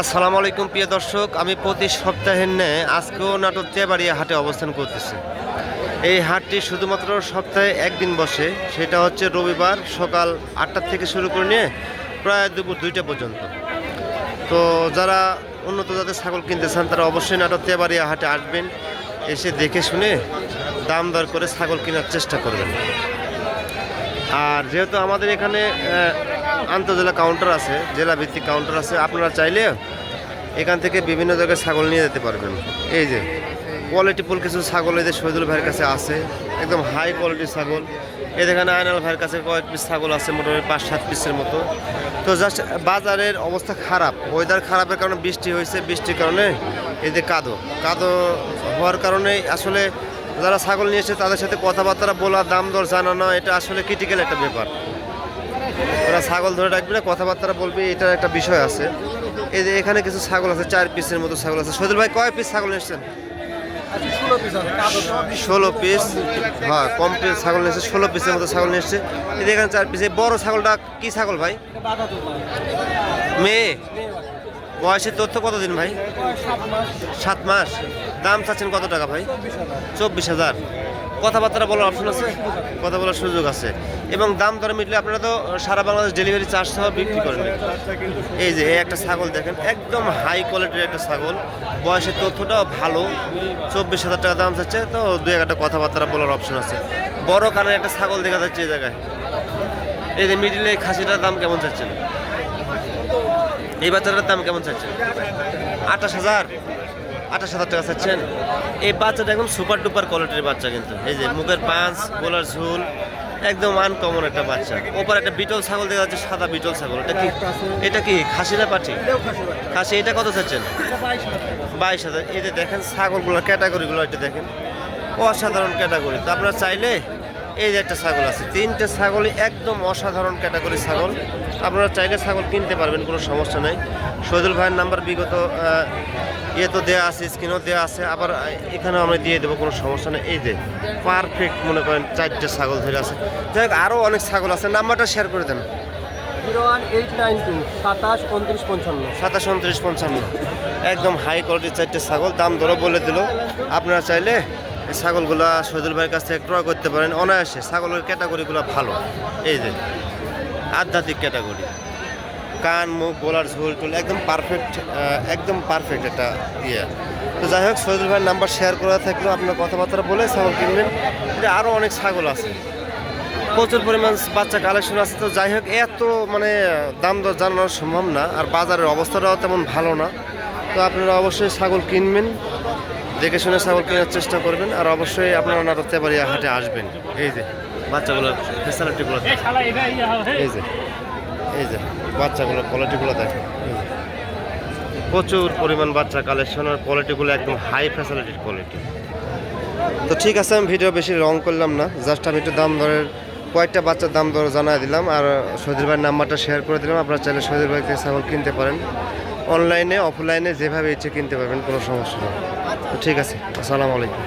আসসালামু আলাইকুম, প্রিয় দর্শক। আমি প্রতি সপ্তাহের ন্যায় আজকেও নাটক চেবাড়িয়া হাটে অবস্থান করতেছি। এই হাটটি শুধুমাত্র সপ্তাহে একদিন বসে, সেটা হচ্ছে রবিবার সকাল আটটার থেকে শুরু করে নিয়ে প্রায় দুপুর দুইটা পর্যন্ত। তো যারা উন্নত জাতের ছাগল কিনতে চান, তারা অবশ্যই নাটক তেবাড়িয়া হাটে আসবেন, এসে দেখে শুনে দাম দর করে ছাগল কেনার চেষ্টা করবেন। আর যেহেতু আমাদের এখানে আন্তজেলা কাউন্টার আছে জেলা ভিত্তিক কাউন্টার আছে, আপনারা চাইলে এখান থেকে বিভিন্ন জায়গায় ছাগল নিয়ে যেতে পারবেন। এই যে কোয়ালিটিফুল কিছু ছাগল, এই যে শহীদুল ভাইয়ের কাছে আছে, একদম হাই কোয়ালিটির ছাগল। এই যেখানে আয়নাল ভাইয়ের কাছে কয়েক পিস ছাগল আছে, মোটামুটি পাঁচ, সাত পিসের মতো। তো জাস্ট বাজারের অবস্থা খারাপ ওয়েদার খারাপের কারণে বৃষ্টি হয়েছে, বৃষ্টির কারণে এই যে কাদো। কাদো হওয়ার কারণে আসলে যারা ছাগল নিয়ে এসে তাদের সাথে কথাবার্তা বলা দাম দর জানানো, এটা আসলে ক্রিটিক্যাল একটা ব্যাপার। ওরা ছাগল ধরে রাখবে না, কথাবার্তা বলবে এটার একটা বিষয় আছে। এই যে এখানে কিছু ছাগল আছে, চার পিসের মতো ছাগল আছে। সজল ভাই, কয় পিস ছাগল এসেছেন? ষোলো পিস হ্যাঁ কম পিস ছাগল নিয়েছে ষোলো পিসের মতো ছাগল নিয়ে এসছে। এই যে এখানে চার পিস বড় ছাগলটা কি ছাগল ভাই? মেয়ে। বয়সের তথ্য কতদিন ভাই? সাত মাস। দাম চাচ্ছেন কত টাকা ভাই? চব্বিশ হাজার। কথাবার্তা বলার অপশন আছে? কথা বলার সুযোগ আছে। এবং দাম দরে মিটলে আপনারা তো সারা বাংলাদেশ ডেলিভারি চার্জ সহ বিক্রি করেন। এই যে একটা ছাগল দেখেন, একদম হাই কোয়ালিটির একটা ছাগল। বয়সের তথ্যটাও ভালো। চব্বিশ হাজার টাকা দাম চাচ্ছে, তো দু একটা কথাবার্তা বলার অপশন আছে। বড় কানের একটা ছাগল দেখা যাচ্ছে এই জায়গায়। এই যে মিডিলে খাসিটার দাম কেমন চাচ্ছেন? এই বাচ্চাটার দাম কেমন চাচ্ছেন? আঠাশ হাজার। আঠাশ হাজার টাকা চাচ্ছেন। এই বাচ্চাটা একদম সুপার ডুপার কোয়ালিটির বাচ্চা কিন্তু। এই যে মুখের পাঁচ গোলার ঝুল একদম আনকমন একটা বাচ্চা। ওপর একটা বিটল ছাগল দেখা যাচ্ছে সাদা বিটল ছাগল। এটা কি এটা কি খাসি না পাঠি খাসি। এটা কত চাচ্ছেন? বাইশ হাজার। এই যে দেখেন ছাগলগুলোর ক্যাটাগরিগুলো এটা দেখেন। অসাধারণ ক্যাটাগরি তো আপনারা চাইলে এই যে একটা ছাগল আছে তিনটে ছাগলই একদম অসাধারণ ক্যাটাগরি ছাগল। আপনারা চাইলে ছাগল কিনতে পারবেন কোনো সমস্যা নেই। শহীদুল ভাইয়ের নাম্বার বিগত ইয়ে তো দেওয়া আছে স্ক্রিনও দেওয়া আছে আবার এখানেও আমরা দিয়ে দেবো কোনো সমস্যা নেই। এই যে পারফেক্ট মনে করেন চারটে ছাগল ধরে আছে। যাই হোক আরও অনেক ছাগল আছে নাম্বারটা শেয়ার করে দেন। সাতাশ উনত্রিশ পঞ্চান্ন। সাতাশ উনত্রিশ পঞ্চান্ন। একদম হাই কোয়ালিটির চারটে ছাগল দাম ধরো বলে দিল। আপনারা চাইলে এই ছাগলগুলো শহীদুল ভাইয়ের কাছ থেকে ক্রয় করতে পারেন। অনায়াসে ছাগলের ক্যাটাগরিগুলো ভালো। এই যে আধ্যাত্মিক ক্যাটাগরি কান, মুখ, গোলার ঝোল, টুল, একদম পারফেক্ট একদম পারফেক্ট একটা ইয়ে। তো যাই হোক শহীদুল ভাইয়ের নাম্বার শেয়ার করা থাকলেও আপনার কথাবার্তা বলে ছাগল কিনবেন। আরও অনেক ছাগল আছে। প্রচুর পরিমাণ বাচ্চা কালেকশন আছে। তো যাই হোক, এত মানে দাম দর জানানো সম্ভব না, আর বাজারের অবস্থাটাও তেমন ভালো না। তো আপনারা অবশ্যই ছাগল কিনবেন, দেখে শুনে ছাগল কেনার চেষ্টা করবেন, আর অবশ্যই আপনারা নাটক তেবাড়িয়া হাটে আসবেন। এই যে। বাচ্চাগুলোর ফেসিলিটিগুলো এই যে এই যে বাচ্চাগুলোর কোয়ালিটিগুলো দেখেন প্রচুর পরিমাণ বাচ্চা কালেকশন আর কোয়ালিটিগুলো একদম হাই ফ্যাসিলিটির কোয়ালিটি তো ঠিক আছে আমি ভিডিও বেশি রং করলাম না। জাস্ট আমি একটু দাম দরের কয়েকটা বাচ্চার দাম দর জানাই দিলাম। আর সজির ভাইয়ের নাম্বারটা শেয়ার করে দিলাম। আপনারা চাইলে সজির ভাই থেকে ছাগল কিনতে পারেন। অনলাইনে অফলাইনে যেভাবে ইচ্ছে কিনতে পারবেন কোনো সমস্যা নেই। তো ঠিক আছে আসসালামু আলাইকুম।